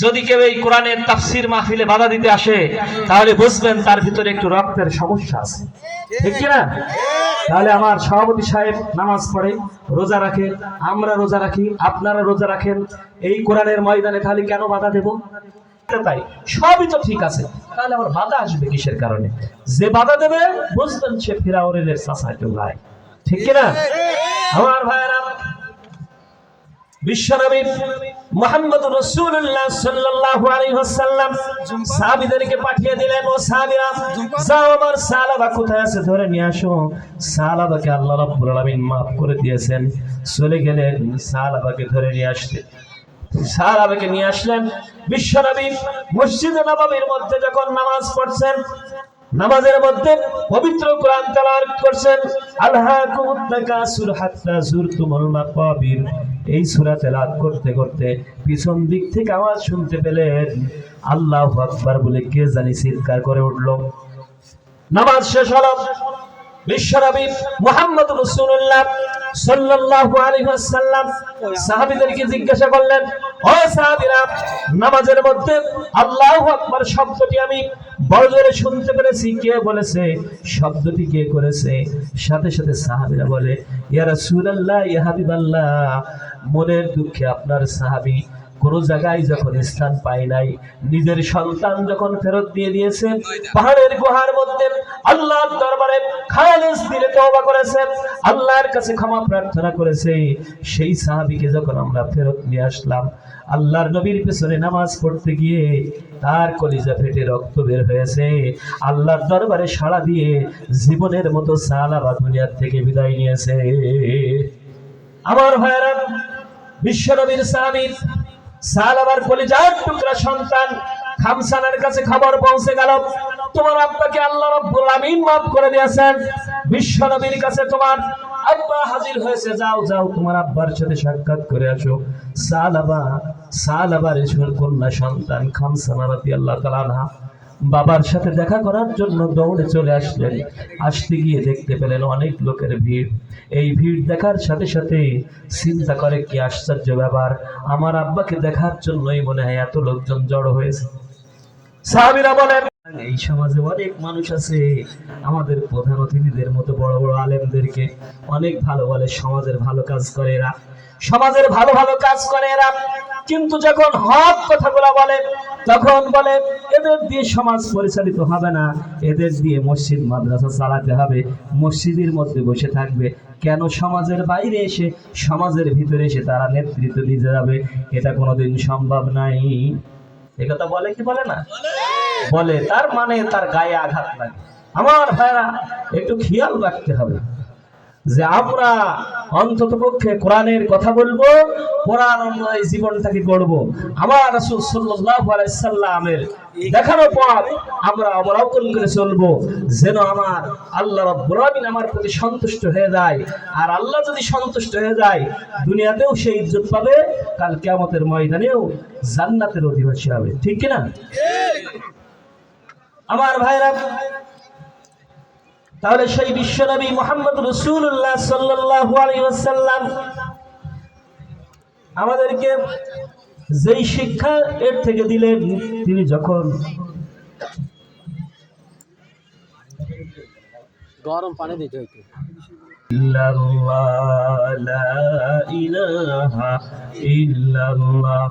যদি কেউ এই কোরআনের তাফসির মাহফিলে বাধা দিতে আসে, তাহলে বুঝবেন তার ভিতরে একটু রক্তের সমস্যা আছে। ঠিক কি না তাহলে আমার সভাপতি সাহেব নামাজ পড়ে, রোজা রাখে আমরা রোজা রাখি, আপনারা রোজা রাখেন, এই কোরআনের ময়দানে তাহলে কেন বাধা দেব? তাই, সবই তো ঠিক আছে, তাহলে আমার বাধা আসবে কিসের কারণে? যে বাধা দেবে, বুঝবেন সে ফিরাউনের চাষা ভাই ঠিক কি না আমার ভাইয়েরা বিশ্বনবী মোহাম্মদ রসুল্লাহ সাল্লাল্লাহু আলাইহি ওয়াসাল্লাম সাহাবীদেরকে পাঠিয়ে দিলেন, ও সাহাবীরা, যাও আমার কোথায় আছে? ধরে নিয়ে আসো। সালাবাকে আল্লাহ রাব্বুল আলামিন maaf করে দিয়েছেন। চলে গেলেন সালাবাকে ধরে নিয়ে আসতে। সাহাবাকে নিয়ে আসলেন। বিশ্বনবী মসজিদে নববীর মধ্যে যখন নামাজ পড়ছেন নামাজের মধ্যে পবিত্র কোরআন তেলাওয়াত করছেন মাকাবির। এই সূরা তেলাওয়াত করতে করতে পিছন দিক থেকে আওয়াজ শুনতে পেলেন, আল্লাহ আকবার বলে কে জানি চিৎকার করে উঠল। নামাজ শেষ হলো। বিশ্বনবী মোহাম্মদ রাসূলুল্লাহ সাল্লাল্লাহু নামাজের মধ্যে আকবার শব্দটি আমি বড় শুনতে পেরেছি। কে বলেছে? শব্দটি কে সাথে সাথে সাহাবীরা বলে মনের দুঃখে আপনার সাহাবী কোন জায়গায় যখন স্থান পায় নাই, নিজের সন্তান যখন ফেরত দিয়ে দিয়েছে, পাহাড়ের গুহার মধ্যে আল্লাহর দরবারে খালেস দিলে তওবা করেছে, আল্লাহর কাছে ক্ষমা প্রার্থনা করেছে, সেই সাহাবীকে যখন আমরা ফেরত নিয়ে আসলাম, আল্লাহর নবীর পেছনে নামাজ পড়তে গিয়ে তার কলিজা ফেটে রক্ত বের হয়েছে। আল্লাহর দরবারে সাড়া দিয়ে জীবনের মতো সালাবা দুনিয়ার থেকে বিদায় নিয়েছে। আমার ভাইয়েরা বিশ্বনবীর সাহাবীর সালাবার কলিজার টুকরা সন্তান, খামসানের কাছে খবর পৌঁছে গেল। তোমার আব্বাকে আল্লাহ রব্বুল আমিন মাফ করে দিয়েছেন। বিশ্ব নবীর কাছে তোমার আব্বা হাজির হয়েছে। যাও যাও, তোমার আব্বার সাথে সাক্ষাৎ করে আসো। সালাবা সালাবার এসর কন্যা সন্তান খামসানা রাদিয়াল্লাহু তাআলা আনহা বাবার সাথে দেখা করার জন্য দৌড়ে চলে আসলেন। আসতে গিয়ে দেখতে পেলেন অনেক লোকের ভিড়। এই ভিড় দেখার সাথে সাথে চিন্তা করে কি আশ্চর্য ব্যাপার, আমার আব্বাকে দেখার জন্যই মনে হয় এত লোকজন জড়ো হয়েছে। সাহাবীরা বলেন, এই সমাজে অনেক মানুষ আছে, আমাদের প্রধান অতিথিদের মতো বড় বড় আলেমদেরকে অনেক ভালো বলে, সমাজের ভালো কাজ করে এরা। সমাজের ভালো ভালো কাজ করে এরা। কিন্তু যখন হক কথাগুলো বলে, তখন বলে, এদের দিয়ে সমাজ পরিচালিত হবে না। এদের দিয়ে মসজিদ, মাদ্রাসা চালাতে হবে। মসজিদের মধ্যে বসে থাকবে। কেন সমাজের বাইরে এসে, সমাজের ভিতরে এসে তারা নেতৃত্ব দিয়ে যাবে? এটা কোনোদিন সম্ভব নাই। একথা বলে কি বলে না? বলে, তার মানে তার গায়ে আঘাত লাগে। আমার ভাইরা, একটু খেয়াল রাখতে হবে। যে আমরা অন্তত পক্ষে কোরআনের কথা বলব কোরআন অনুযায়ী জীবনটাকে গড়বো। আমার রাসূল সাল্লাল্লাহু আলাইহি সাল্লামের দেখানো পথ আমরা অবলম্বন করে চলবো যেন আমার আল্লাহ রাব্বুল আলামিন আমার প্রতি সন্তুষ্ট হয়ে যায়। আর আল্লাহ যদি সন্তুষ্ট হয়ে যায় দুনিয়াতেও সে ইজ্জত পাবে কাল কিয়ামতের ময়দানেও জান্নাতের অধিবাসী হবে। ঠিক কি না আমার ভাইরা তাহলে সেই বিশ্বনবী মোহাম্মদ রসুল্লাহ আলাইহি আমাদেরকে যেই শিক্ষা এর থেকে দিলেন তিনি যখন গরম পানি দিতে হইতো। ইল্লাল্লাহ লা ইলাহা ইল্লাল্লাহ।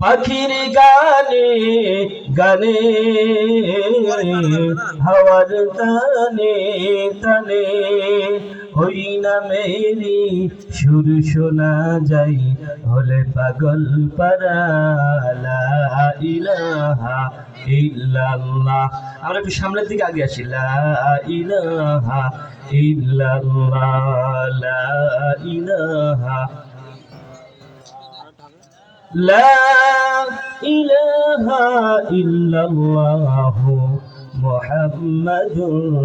পাখির গানে গানে হাওয়ার গানে গানে হই না মেরি সুর শোনা যাই হলে পাগল পারা লা ইলাহা ইল্লাল্লাহ। আমরা একটু সামনের দিকে আগে আসি লা ইলাহা ইল্লাল্লাহ লা ইলাহা لا إله إلا الله محمد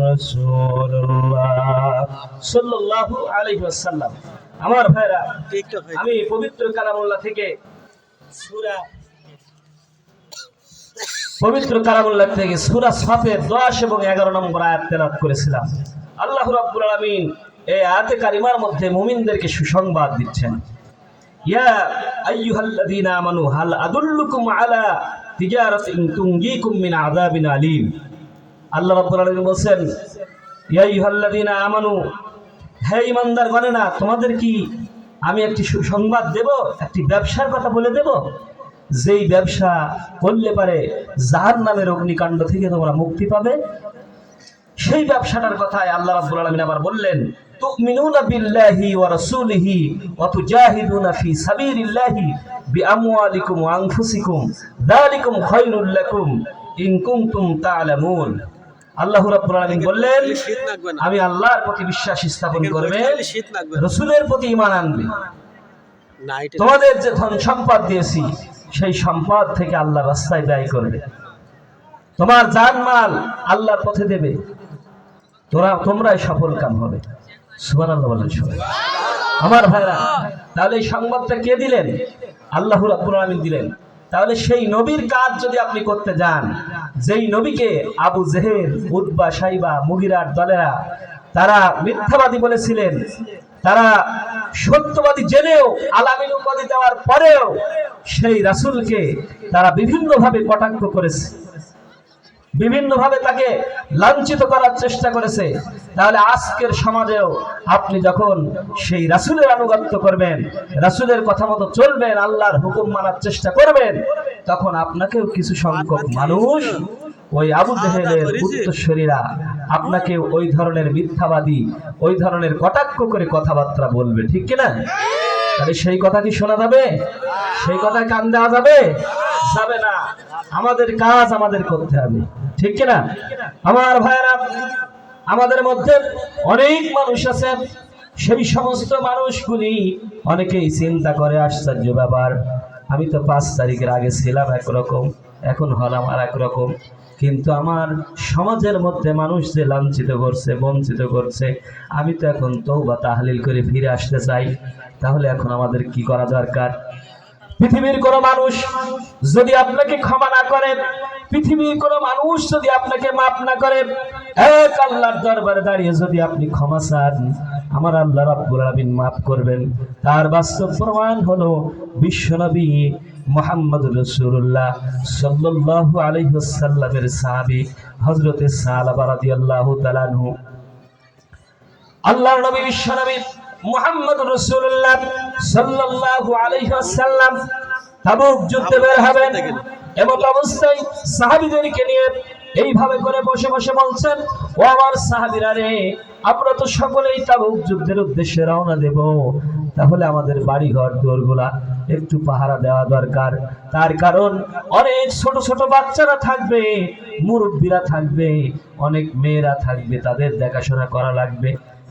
رسول الله صلى الله عليه وسلم আমার ভাইরা টিকটক আমি পবিত্র কালামুল্লাহ থেকে সূরা পবিত্র কালামুল্লাহ থেকে সূরা সাফের 10 এবং 11 নম্বর আয়াত তেলাওয়াত করেছিলাম আল্লাহ রাব্বুল আলামিন এই আয়াতে কারিমার মধ্যে মুমিনদেরকে সুসংবাদ দিচ্ছেন ইয়া আমানু আদুল্লুকুম আলা আমানু ইমানদার তোমাদের কি আমি একটি সুসংবাদ দেব, একটি ব্যবসার কথা বলে দেব? যেই ব্যবসা করলে পারে জাহার নামের অগ্নিকাণ্ড থেকে তোমরা মুক্তি পাবে। সেই ব্যবসাটার কথায় আল্লাহ রাব্বুল আলামিন আবার বললেন রাসূলিহি ওয়া তুজাহিদুনা ফি সাবিলিল্লাহি বিআমওয়ালিকুম ওয়া আনফুসিকুম। যালিকুম খায়রুল লাকুম ইন কুনতুম তা'লামুন আল্লাহ রাব্বুল আলামিন বললেন আমি আল্লাহর প্রতি বিশ্বাস স্থাপন করবে রসুলের প্রতি আনবে। তোমাদের যে ধন সম্পদ দিয়েছি সেই সম্পদ থেকে আল্লাহ রাস্তায় ব্যয় করবে। তোমার জানমাল আল্লাহর পথে দেবে। তোরা তোমরাই সফল কাম হবে। বলেন আমার ভাইরা, তাহলে এই সংবাদটা কে দিলেন? আল্লাহ রাব্বুল দিলেন। তাহলে সেই নবীর কাজ যদি আপনি করতে যান, যেই নবীকে আবু জেহেল উদ্বা সাইবা, মুগিরার দলেরা, তারা মিথ্যাবাদী বলেছিলেন, তারা সত্যবাদী জেনেও আলামিন উপাধি দেওয়ার পরেও সেই রাসূলকে তারা বিভিন্নভাবে কটাক্ষ করেছে। বিভিন্নভাবে তাকে লাঞ্ছিত করার চেষ্টা করেছে। তাহলে আজকের সমাজেও আপনি যখন সেই রাসূলের আনুগত্য করবেন, রাসূলের কথা মতো চলবেন, আল্লাহর হুকুম মানার চেষ্টা করবেন, তখন আপনাকেও কিছু সংখ্যক মানুষ ওই আবু জেহেলের উত্তরসূরিরা আপনাকে ওই ধরনের মিথ্যাবাদী, ওই ধরনের কটাক্ষ করে কথাবার্তা বলবে, ঠিক কিনা? তাহলে সেই কথা কি শোনা যাবে? সেই কথা কান দেওয়া যাবে? যাবে না। আমাদের কাজ আমাদের করতে হবে। ঠিক কিনা? আমার ভাইরা আমাদের মধ্যে অনেক মানুষ আছে সেই সমস্ত মানুষগুলি অনেকেই চিন্তা করে, আশ্চর্য ব্যাপার, আমি তো পাঁচ তারিখের আগে ছিলাম একরকম, এখন হলাম আর একরকম। কিন্তু আমার সমাজের মধ্যে মানুষ যে লাঞ্ছিত করছে, বঞ্চিত করছে, আমি তো এখন তৌবা তাহলিল করে ফিরে আসতে চাই। তাহলে এখন আমাদের কি করা দরকার? পৃথিবীর কোনো মানুষ যদি আপনাকে ক্ষমা না করে পৃথিবীর কোনো মানুষ যদি আপনাকে মাফ না করে, এক আল্লাহর দরবারে দাঁড়িয়ে যদি আপনি ক্ষমা চান, আমার আল্লাহ রাব্বুল আলামিন মাফ করবেন। তার বাস্তব প্রমাণ হলো বিশ্বনবী মোহাম্মদ রসুল্লাহ সাল্লাল্লাহু আলাইহি ওয়াসাল্লামের সাহাবী হযরতে সালাবা রাদিয়াল্লাহু তাআলা আল্লাহর নবী বিশ্বনবী মুহাম্মদ রাসূলুল্লাহ সাল্লাল্লাহু আলাইহি ওয়াসাল্লাম তাবুক যুদ্ধে বের হবেন। এমন অবস্থায় সাহাবীদেরকে নিয়ে এইভাবে করে বসে বসে বলছেন, ও আমার সাহাবীরা রে, আমরা তো সকলেই তাবুক যুদ্ধের উদ্দেশ্যে রওনা দেব। তাহলে আমাদের বাড়ি ঘর দুয়ারগুলা একটু পাহারা দেওয়া দরকার। তার কারণ অনেক ছোট ছোট বাচ্চারা থাকবে, মুরব্বীরা থাকবে, অনেক মেয়েরা থাকবে, তাদের দেখাশোনা করা লাগবে।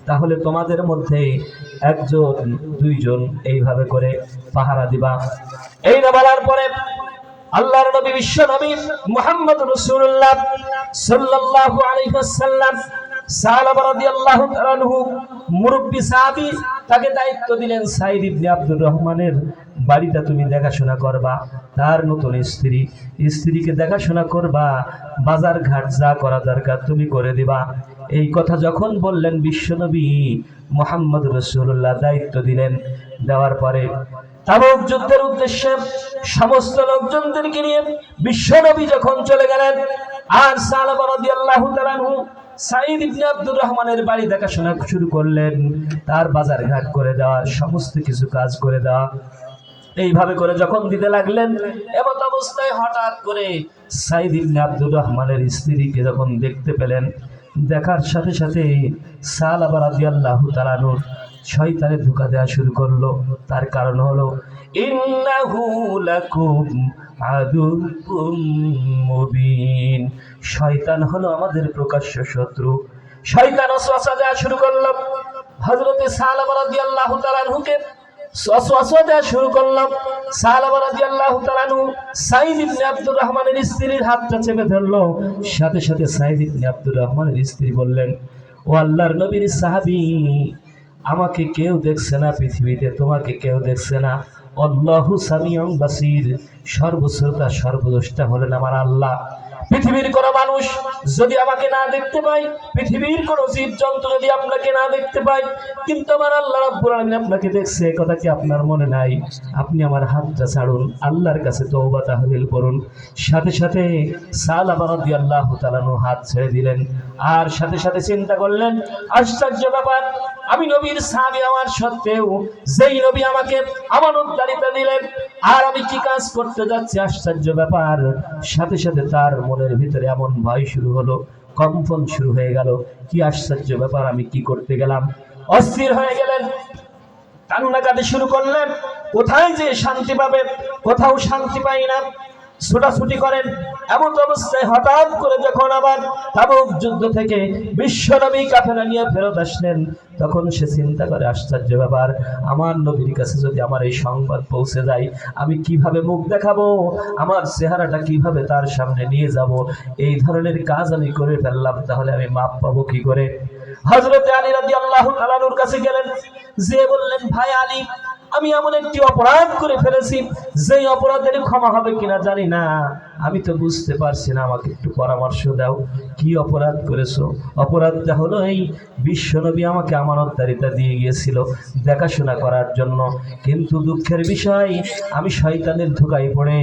তাহলে তোমাদের মধ্যে একজন, দুইজন এইভাবে করে পাহারা দিবা। এই না বলার পরে আল্লাহর নবী বিশ্ব নবী মুহাম্মদ রাসূলুল্লাহ সাল্লাল্লাহু আলাইহি ওয়াসাল্লাম সাহাবা রাদিয়াল্লাহু তাআলা আনহু, মুরব্বি সাহাবী তাকে দায়িত্ব দিলেন, সাইদ ইবনে আব্দুর রহমানের বাড়িটা তুমি দেখাশোনা করবা, তার নতুন স্ত্রী। স্ত্রীকে দেখাশোনা করবা বাজার ঘাট যা করা দরকার তুমি করে দিবা। এই কথা যখন বললেন বিশ্বনবী, মোহাম্মদ রসুল্লাহ দায়িত্ব দিলেন। দেওয়ার পরে তাবুক যুদ্ধের উদ্দেশ্যে সমস্ত লোকজনদেরকে নিয়ে বিশ্বনবী যখন চলে গেলেন, আর সালাবা রাদিয়াল্লাহু তাআলা সাইদ ইবনে আব্দুর রহমানের বাড়ি দেখাশোনা শুরু করলেন। তার বাজার ঘাট করে দেওয়া, সমস্ত কিছু কাজ করে দেওয়া। এইভাবে করে যখন দিতে লাগলেন এমন অবস্থায় হঠাৎ করে সাইদ ইবনে আব্দুর রহমানের স্ত্রীকে যখন দেখতে পেলেন দেখার সাথে সাথে সাল আবার আদি আল্লাহ তালানুর শয়তানে ধোকা দেওয়া শুরু করল। তার কারণ হলো মুবিন। শয়তান হলো আমাদের প্রকাশ্য শত্রু। শয়তান ওয়াসওয়াসা দেওয়া শুরু করল। হজরতে রাদিয়াল্লাহু তাআলা আনহুকে ওয়াসওয়াসা দেওয়া রহমানের স্ত্রীর হাতটা চেপে ধরলো। সাথে সাথে বললেন, ও আমাকে কেউ দেখছে না পৃথিবীতে, তোমাকে কেউ দেখছে না। অল্লাহু সামিয়ং বাসির। সর্বশ্রোতা, সর্বদ্রষ্টা হলেন আমার আল্লাহ। পৃথিবীর কোন মানুষ যদি আমাকে না দেখতে পায়, পৃথিবীর কোন জীব জন্তু যদি আপনাকে না দেখতে পায়, কিন্তু আমার আল্লাহ রাব্বুল আলামিন আপনাকে দেখছে কথা কি আপনার মনে নাই? আপনি আমার হাতটা ছাড়ুন, আল্লাহর কাছে তওবা তাহলিল করুন। সাথে সাথে সালামা রাদিয়াল্লাহু তাআলা হাত ছেড়ে দিলেন। আর সাথে সাথে চিন্তা করলেন, আশ্চর্য ব্যাপার, আমি নবীর সাহাবী আমার সত্ত্বেও যেই নবী আমাকে আমানতদারিতা দিলেন আর আমি কি কাজ করতে যাচ্ছি? আশ্চর্য ব্যাপার, সাথে সাথে তার মনের ভিতরে এমন ভয় শুরু হলো, কম্পন শুরু হয়ে গেল। কি আশ্চর্য ব্যাপার, আমি কি করতে গেলাম? অস্থির হয়ে গেলেন, কান্নাকাটি শুরু করলেন। কোথায় যে শান্তি পাবে, কোথাও শান্তি পাই না। ছোটাছুটি করেন। এমন অবস্থায় হঠাৎ করে যখন আবার তাবুক যুদ্ধ থেকে বিশ্বনবী কাফেরা নিয়ে ফেরত আসলেন, তখন সে চিন্তা করে, আশ্চর্য ব্যাপার, আমার নবীর কাছে যদি আমার এই সংবাদ পৌঁছে যায়, আমি কীভাবে মুখ দেখাবো? আমার চেহারাটা কীভাবে তার সামনে নিয়ে যাব? এই ধরনের কাজ আমি করে ফেললাম, তাহলে আমি মাপ পাবো কি করে? হজরতে আলী রাজি আল্লাহ তালানুর কাছে গেলেন। যে বললেন, ভাই আলী আমি এমন একটি অপরাধ করে ফেলেছি, যেই অপরাধের ক্ষমা হবে কিনা জানি না। আমি তো বুঝতে পারছি না, আমাকে একটু পরামর্শ দাও। কি অপরাধ করেছ? অপরাধটা হলো এই বিশ্বনবী আমাকে আমানতদারিতা দিয়ে গিয়েছিল দেখাশোনা করার জন্য। কিন্তু দুঃখের বিষয়, আমি শয়তানের ধোকায় পড়ে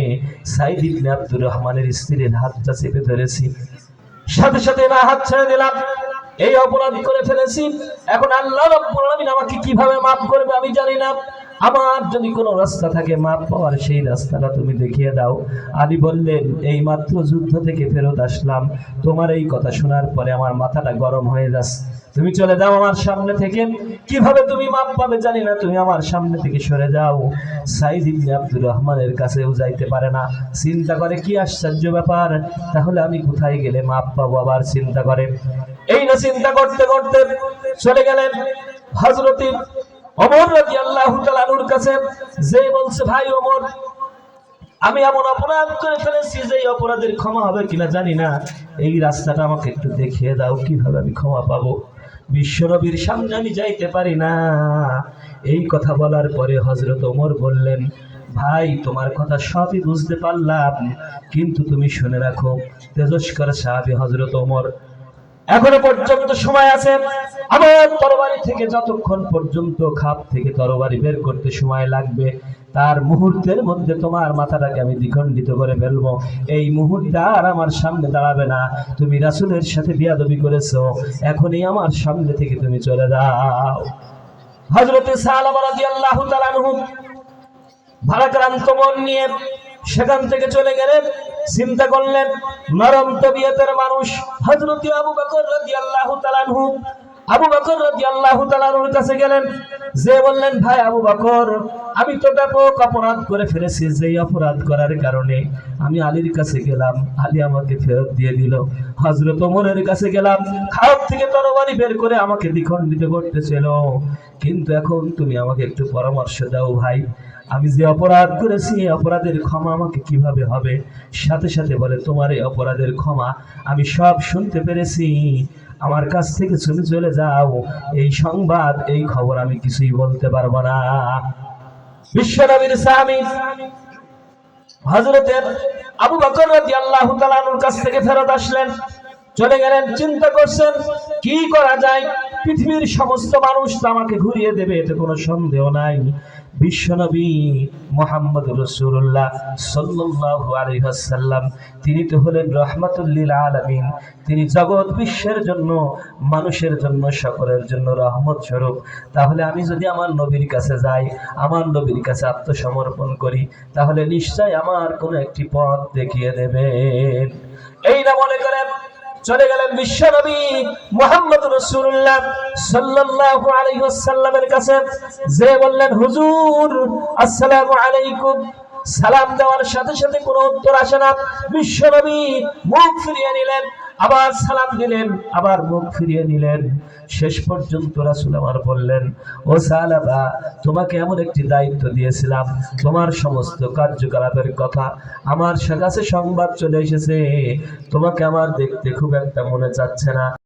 সাইদ ইবনে আব্দুর রহমানের স্ত্রীর হাতটা চেপে ধরেছি। সাথে সাথে না হাত ছেড়ে দিলাম। এই অপরাধ করে ফেলেছি। এখন আল্লাহ আমাকে কীভাবে মাফ করবে আমি জানি না। আমার যদি কোনো রাস্তা থাকে, মাপ পাওয়ার সেই রাস্তাটা তুমি দেখিয়ে দাও। আলী বললেন, এই মাত্র যুদ্ধ থেকে ফেরত আসলাম। তোমার এই কথা শোনার পরে আমার মাথাটা গরম হয়ে যাচ্ছে তুমি চলে যাও আমার সামনে থেকে। কীভাবে তুমি মাপ পাবে জানি না, তুমি আমার সামনে থেকে সরে যাও। সাইদ ইবনে আব্দুর রহমানের কাছেও যাইতে পারে না। চিন্তা করে, কি আশ্চর্য ব্যাপার! তাহলে আমি কোথায় গেলে মাপ পাবো? আবার চিন্তা করে। এই না চিন্তা করতে করতে চলে গেলেন হজরতি অমর রাজি আল্লাহ তালানুর কাছে যে বলছে, ভাই অমর, আমি এমন অপরাধ করে ফেলেছি যে অপরাধের ক্ষমা হবে কিনা জানি না। এই রাস্তাটা আমাকে একটু দেখিয়ে দাও, কীভাবে আমি ক্ষমা পাবো? বিশ্বনবীর সামনে আমি যাইতে পারি না। এই কথা বলার পরে হজরত ওমর বললেন, ভাই, তোমার কথা সবই বুঝতে পারলাম, কিন্তু তুমি শুনে রাখো, তেজস্কর সাহাবি হজরত ওমর এখনও পর্যন্ত সময় আছে। আমার তরবারি থেকে যতক্ষণ পর্যন্ত খাপ থেকে তরবারি বের করতে সময় লাগবে, তার মুহূর্তের মধ্যে তোমার মাথাটাকে আমি দ্বিখণ্ডিত করে ফেলব। এই মুহূর্তে আর আমার সামনে দাঁড়াবে না। তুমি রাসুলের সাথে বিয়াদবি করেছ। এখনই আমার সামনে থেকে তুমি চলে যাও। হজরতে সালামা রাদিয়াল্লাহু তাআলা আনহু ভারাক্রান্ত মন নিয়ে সেখান থেকে চলে গেলেন, চিন্তা করলেন, নরম তবিয়তের মানুষ, হযরত আবু বকর রাদিয়াল্লাহু তাআলা আনহু, আবু বকর রাদিয়াল্লাহু তাআলা আনহুর কাছে গেলেন, যে বললেন, ভাই আবু বকর, আমি তো ব্যাপক অপরাধ করে ফেলেছি যেই অপরাধ করার কারণে। আমি আলীর কাছে গেলাম, আলী আমাকে ফেরত দিয়ে দিল। হজরত ওমরের কাছে গেলাম খারাপ থেকে তরবারি বের করে আমাকে দ্বিখণ্ডিত করতেছিল। কিন্তু এখন তুমি আমাকে একটু পরামর্শ দাও ভাই। আমি যে অপরাধ করেছি অপরাধের ক্ষমা আমাকে কীভাবে হবে? সাথে সাথে বলে, তোমার এই অপরাধের ক্ষমা আমি সব শুনতে পেরেছি। আমার কাছ থেকে তুমি চলে যাও। এই সংবাদ, এই খবর আমি কিছুই বলতে পারব না। বিশ্বনবীর স্বামী হজরতের আবু বকর রাদিয়াল্লাহু তাআলার কাছ থেকে ফেরত আসলেন। চলে গেলেন, চিন্তা করছেন, কি করা যায়? পৃথিবীর সমস্ত মানুষ আমাকে ঘুরিয়ে দেবে, এতে কোনো সন্দেহ নাই। বিশ্বনবী মোহাম্মদ রসুল্লাহ সাল্লাল্লাহু আলাইহি ওয়াসাল্লাম, তিনি তো হলেন রহমাতুল্লিল আলামিন। তিনি জগৎ বিশ্বের জন্য, মানুষের জন্য, সকলের জন্য রহমত স্বরূপ। তাহলে আমি যদি আমার নবীর কাছে যাই, আমার নবীর কাছে আত্মসমর্পণ করি, তাহলে নিশ্চয় আমার কোনো একটি পথ দেখিয়ে দেবেন। এই না মনে করে চলে গেলেন বিশ্বনবী মোহাম্মদ রসুল্লাহ সাল্লাল্লাহু আলাইহি ওয়াসাল্লামের কাছে। যে বললেন, হুজুর, আসসালামু আলাইকুম। সালাম দেওয়ার সাথে সাথে কোনো উত্তর আসে না। বিশ্বনবী মুখ ফিরিয়ে নিলেন। আবার সালাম দিলেন, আবার মুখ ফিরিয়ে নিলেন। শেষ পর্যন্ত রাসুল আমার বললেন, ও সালাবা, তোমাকে এমন একটি দায়িত্ব দিয়েছিলাম। তোমার সমস্ত কার্যকলাপের কথা আমার কাছে সংবাদ চলে এসেছে। তোমাকে আমার দেখতে খুব একটা মনে যাচ্ছে না।